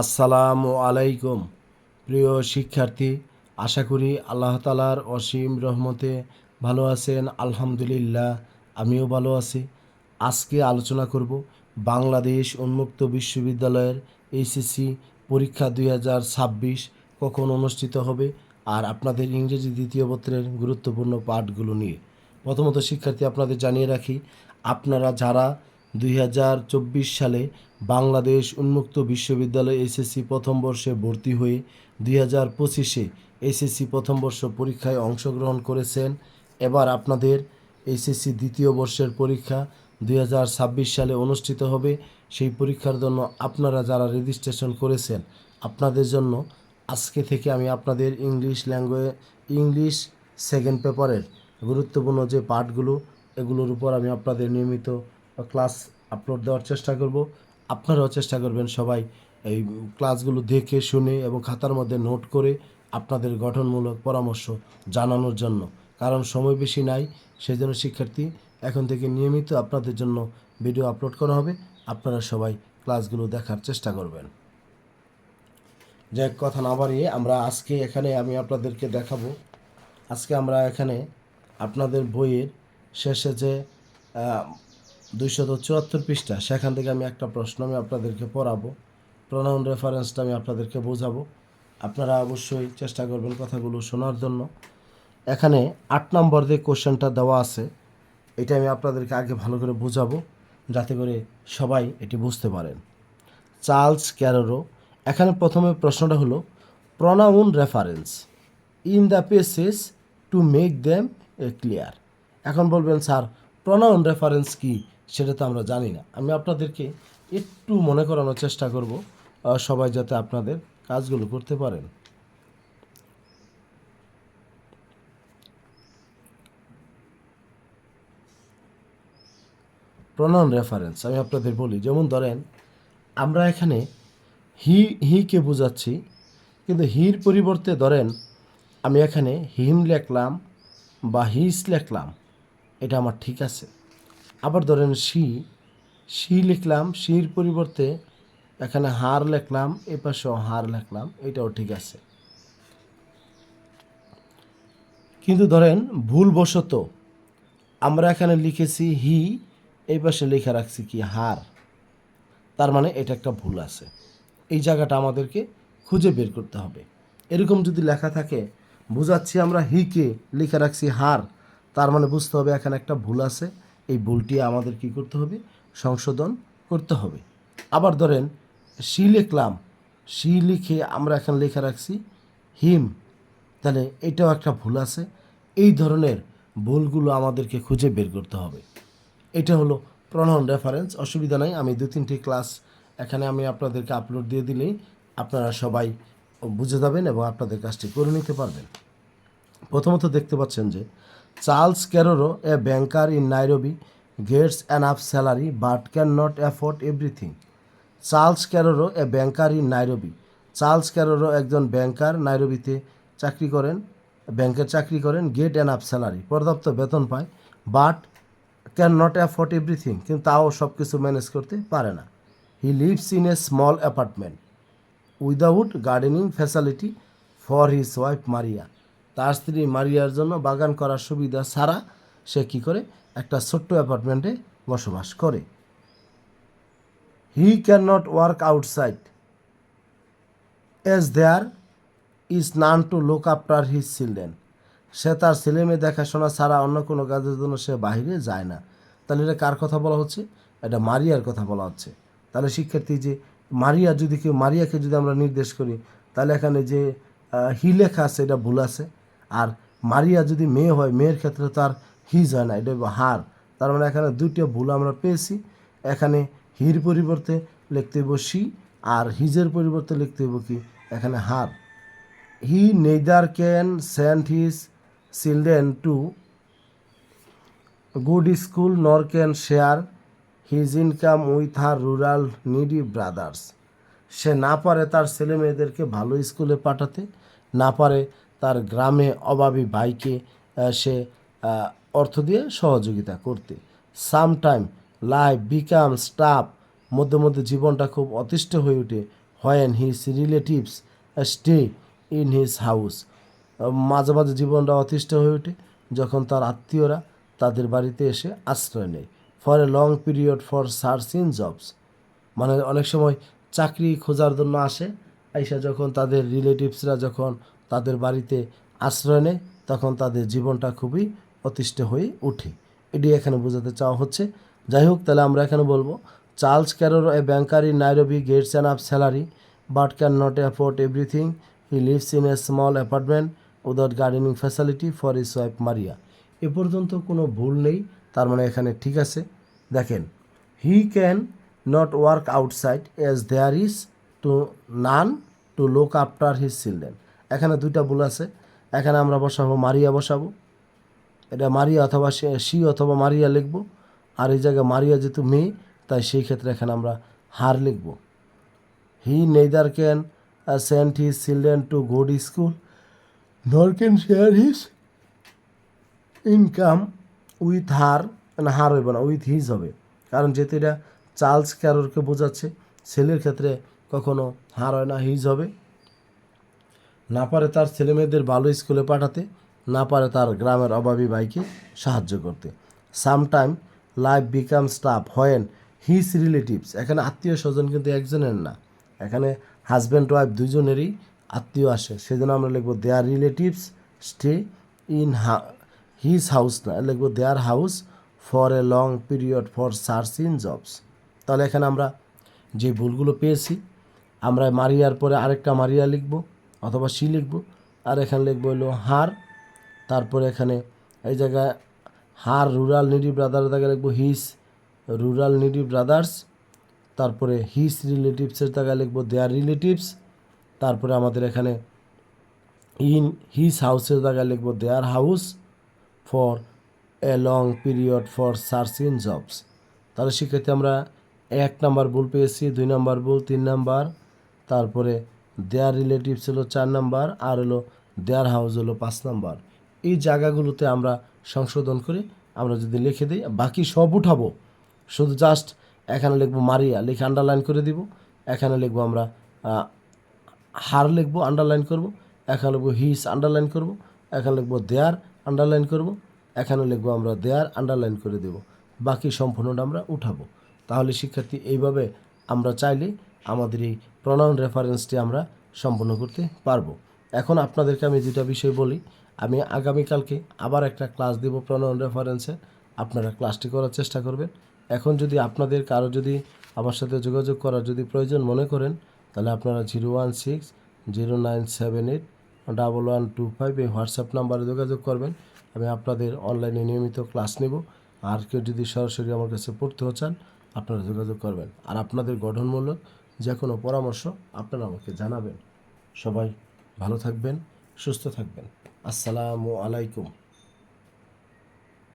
আসসালামু আলাইকুম। প্রিয় শিক্ষার্থী, আশা করি আল্লাহ তালার অসীম রহমতে ভালো আছেন। আলহামদুলিল্লাহ, আমিও ভালো আছি। আজকে আলোচনা করব বাংলাদেশ উন্মুক্ত বিশ্ববিদ্যালয়ের এইচএসসি পরীক্ষা দুই হাজার ছাব্বিশ কখন অনুষ্ঠিত হবে আর আপনাদের ইংরেজি দ্বিতীয় পত্রের গুরুত্বপূর্ণ পাঠগুলো নিয়ে। প্রথমত শিক্ষার্থী, আপনাদের জানিয়ে রাখি, আপনারা যারা দুই হাজার চব্বিশ সালে বাংলাদেশ উন্মুক্ত বিশ্ববিদ্যালয় এসএসসি প্রথম বর্ষে ভর্তি হয়ে দুই হাজার পঁচিশে এসএসসি প্রথম বর্ষ পরীক্ষায় অংশগ্রহণ করেছেন। এবার আপনাদের এসএসসি দ্বিতীয় বর্ষের পরীক্ষা দুই হাজার ছাব্বিশ সালে অনুষ্ঠিত হবে। সেই পরীক্ষার জন্য আপনারা যারা রেজিস্ট্রেশন করেছেন, আপনাদের জন্য আজকে থেকে আমি আপনাদের ইংলিশ ল্যাঙ্গুয়েজ ইংলিশ সেকেন্ড পেপারের গুরুত্বপূর্ণ যে পাঠগুলো, এগুলোর উপর আমি আপনাদের নিয়মিত ক্লাস আপলোড দেওয়ার চেষ্টা করব। আপনারাও চেষ্টা করবেন সবাই এই ক্লাসগুলো দেখে, শুনে এবং খাতার মধ্যে নোট করে আপনাদের গঠনমূলক পরামর্শ জানানোর জন্য। কারণ সময় বেশি নাই সেই জন্য শিক্ষার্থী এখন থেকে নিয়মিত আপনাদের জন্য ভিডিও আপলোড করা হবে। আপনারা সবাই ক্লাসগুলো দেখার চেষ্টা করবেন। যাই কথা না বাড়িয়ে আমরা আজকে এখানে আমি আপনাদেরকে দেখাবো। আজকে আমরা এখানে আপনাদের বইয়ের শেষে যে দুইশত চুয়াত্তর পৃষ্ঠা। সেখান থেকে আমি একটা প্রশ্ন আমি আপনাদেরকে পড়াবো। প্রনাউন রেফারেন্সটা আমি আপনাদেরকে বোঝাবো। আপনারা অবশ্যই চেষ্টা করবেন কথাগুলো শোনার জন্য। এখানে আট নম্বর যে কোশ্চেনটা দেওয়া আছে, এটা আমি আপনাদেরকে আগে ভালো করে বোঝাবো, যাতে করে সবাই এটি বুঝতে পারেন। চার্লস ক্যারোরো, এখানে প্রথমে প্রশ্নটা হলো pronoun reference in the pieces to make them a clear এখন বলবেন, স্যার প্রনাউন রেফারেন্স কি? সেটা তো আমরা জানি না। আমি আপনাদেরকে একটু মনে করানোর চেষ্টা করব সবাই যাতে আপনাদের কাজগুলো করতে পারেন। প্রনাউন রেফারেন্স আমি আপনাদের বলি, যেমন ধরেন, আমরা এখানে হি, হিকে বোঝাচ্ছি, কিন্তু হির পরিবর্তে ধরেন, আমি এখানে হিম লেখলাম বা হিস লেখলাম, এটা আমার ঠিক আছে। আবার ধরেন শি শি লিখলাম শির পরিবর্তে এখানে হার লিখলাম, এ পাশেও হার লিখলাম, এটাও ঠিক আছে। কিন্তু ধরেন ভুলবশত আমরা এখানে লিখেছি হি এই পাশে লেখা রাখছি কি হার। তার মানে এটা একটা ভুল আছে। এই জায়গাটা আমাদেরকে খুঁজে বের করতে হবে। এরকম যদি লেখা থাকে, বোঝাচ্ছি আমরা হিকে লিখে রাখছি হার, তার মানে বুঝতে হবে এখানে একটা ভুল আছে। এই ভুলটি আমাদের কি করতে হবে? সংশোধন করতে হবে। আবার ধরেন, সি লিখলাম, সি লিখে আমরা এখন লেখা রাখছি হিম। তাহলে এটাও একটা ভুল আছে। এই ধরনের ভুলগুলো আমাদেরকে খুঁজে বের করতে হবে। এটা হলো প্রনাউন রেফারেন্স অসুবিধা নাই। আমি দু তিনটি ক্লাস এখানে আমি আপনাদেরকে আপলোড দিয়ে দিলেই আপনারা সবাই বুঝে যাবেন এবং আপনাদের কাজটি করে নিতে পারবেন। প্রথমত দেখতে পাচ্ছেন যে Charles Karoro a banker in Nairobi, gets an up salary but can not afford everything. Charles Karoro a banker in Nairobi. Charles Karoro একজন ব্যাংকার, নাইরবিতে চাকরি করেন, ব্যাংকে চাকরি করেন, গেট অ্যান আপ স্যালারি, পর্যাপ্ত বেতন পায়, but can not afford everything, কিন্তু তাও সব কিছু ম্যানেজ করতে পারে না। He lives in a small apartment without gardening facility for his wife Maria. তার স্ত্রী মারিয়ার জন্য বাগান করার সুবিধা ছাড়া সে কি করে? একটা ছোট্ট অ্যাপার্টমেন্টে বসবাস করে। He can not work outside as there is none to look after his children সে তার ছেলে মেয়ে দেখাশোনা ছাড়া অন্য কোনো কাজের জন্য সে বাইরে যায় না। তাহলে এটা কার কথা বলা হচ্ছে? এটা মারিয়ার কথা বলা হচ্ছে। তাহলে শিক্ষার্থী যে মারিয়া, যদি কেউ মারিয়াকে যদি আমরা নির্দেশ করি, তাহলে এখানে যে হি লেখা আছে, এটা ভুল আছে। আর মারিয়া যদি মেয়ে হয়, মেয়ের ক্ষেত্রে তার হিজ হয় না, এটা হার। তার মানে এখানে দুইটা ভুল আমরা পেয়েছি। এখানে হির পরিবর্তে লিখতে হইব সি আর হিজের পরিবর্তে লিখতে হইব কি? এখানে her. He neither can send his children to good school, nor can share his income with her rural needy brothers. সে না পারে তার ছেলে মেয়েদেরকে ভালো স্কুলে পাঠাতে, না পারে তার গ্রামে অভাবী ভাইকে সে অর্থ দিয়ে সহযোগিতা করতে। সামটাইম লাইফ বিকাম স্টাফ মধ্যে মধ্যে জীবনটা খুব অতিষ্ঠ হয়ে ওঠে। When his relatives stay in his house মাঝে মাঝে জীবনটা অতিষ্ঠ হয়ে ওঠে। যখন তার আত্মীয়রা তাদের বাড়িতে এসে আশ্রয় নেয়। For a long period for search in jobs মানে অনেক সময় চাকরি খোঁজার জন্য আসে। আইসা যখন তাদের রিলেটিভসরা যখন তাদের বাড়িতে আশ্রয় নেয়, তখন তাদের জীবনটা খুবই অতিষ্ঠ হয়ে ওঠে। এটি এখানে বোঝাতে চাওয়া হচ্ছে। যাই হোক, তাহলে আমরা এখানে বলব, Charles Karoro a banker, Nairobi, gets an up salary, but can not afford everything. He lives in a small apartment without gardening facility for is wife Maria. এ পর্যন্ত কোনো ভুল নেই, তার মানে এখানে ঠিক আছে। দেখেন, he can not work outside as there is to none to look after his children. এখানে দুইটা ভুল আছে। এখানে আমরা বসাবো মারিয়া বসাবো। এটা মারিয়া অথবা সি অথবা মারিয়া লিখব। আর এই জায়গায় মারিয়া যেহেতু মেয়ে, তাই সেই ক্ষেত্রে এখানে আমরা হার লিখব। He neither can send his children to good school. Nor can share his income with her, না হার হইব না, উইথ হিজ হবে। কারণ যেহেতু এটা চার্লস ক্যারোরকে বোঝাচ্ছে, ছেলের ক্ষেত্রে কখনো হার হয় না, হিজ হবে। না পারে তার ছেলেমেয়েদের ভালো স্কুলে পাঠাতে, না পারে তার গ্রামের অভাবী ভাইকে সাহায্য করতে। Sometime life become stuff when his relatives এখানে আত্মীয় স্বজন কিন্তু একজনের না, এখানে হাজব্যান্ড ওয়াইফ দুজনেরই আত্মীয় আসে। সেজন্য আমরা লিখব দেয়ার রিলেটিভস স্টে ইন হা হিজ হাউস না, লিখব their house for a long period for search in jobs তাহলে এখানে আমরা যে ভুলগুলো পেয়েছি, আমরা মারিয়ার পরে আরেকটা মারিয়া লিখব। অথবা সি লিখব। আর এখানে লিখব হলো হার। তারপরে এখানে এই জায়গায় হার রুরাল নিডি ব্রাদার জায়গায় লিখব হিস রুরাল নিডি ব্রাদার্স। তারপরে হিস রিলেটিভসের জায়গায় লিখব দেয়ার রিলেটিভস। তারপরে আমাদের এখানে ইন হিস হাউসের জায়গায় লিখব their house for a long period for search in jobs. তাহলে শিক্ষার্থী আমরা এক নাম্বার ভুল পেয়েছি, দুই নাম্বার ভুল, তিন নাম্বার। তারপরে দেয়ার রিলেটিভস হলো চার নাম্বার, আর হলো দেয়ার হাউস হলো পাঁচ নাম্বার। এই জায়গাগুলোতে আমরা সংশোধন করে, আমরা যদি লিখে দিই, বাকি সব উঠাবো। শুধু জাস্ট এখানে লিখব মারিয়া, লিখে আন্ডারলাইন করে দিব। এখানে লিখব আমরা হার লিখব আন্ডারলাইন করব। এখানে লিখব হিস আন্ডারলাইন করব। এখানে লিখব দেয়ার আন্ডারলাইন করব। এখানে লিখব আমরা দেয়ার আন্ডারলাইন করে দেব। বাকি সম্পূর্ণটা আমরা উঠাবো। তাহলে শিক্ষার্থী, এইভাবে আমরা চাইলে আমাদের এই প্রনাউন রেফারেন্সটি আমরা সম্পন্ন করতে পারব। এখন আপনাদেরকে আমি যেটা বিষয় বলি। আমি আগামীকালকে আবার একটা ক্লাস দেব প্রনাউন রেফারেন্সে আপনারা ক্লাসটি করার চেষ্টা করবেন। এখন যদি আপনাদের কারও যদি আমার সাথে যোগাযোগ করার যদি প্রয়োজন মনে করেন, তাহলে আপনারা zero one six zero nine seven eight double one two five এই হোয়াটসঅ্যাপ নাম্বারে যোগাযোগ করবেন। আমি আপনাদের অনলাইনে নিয়মিত ক্লাস নেব। আর কেউ যদি সরাসরি আমার কাছে পড়তেও চান, আপনারা যোগাযোগ করবেন। আর আপনাদের গঠনমূলক যে কোনো পরামর্শ আপনারা আমাকে জানাবেন। সবাই ভালো থাকবেন সুস্থ থাকবেন। আসসালামু আলাইকুম।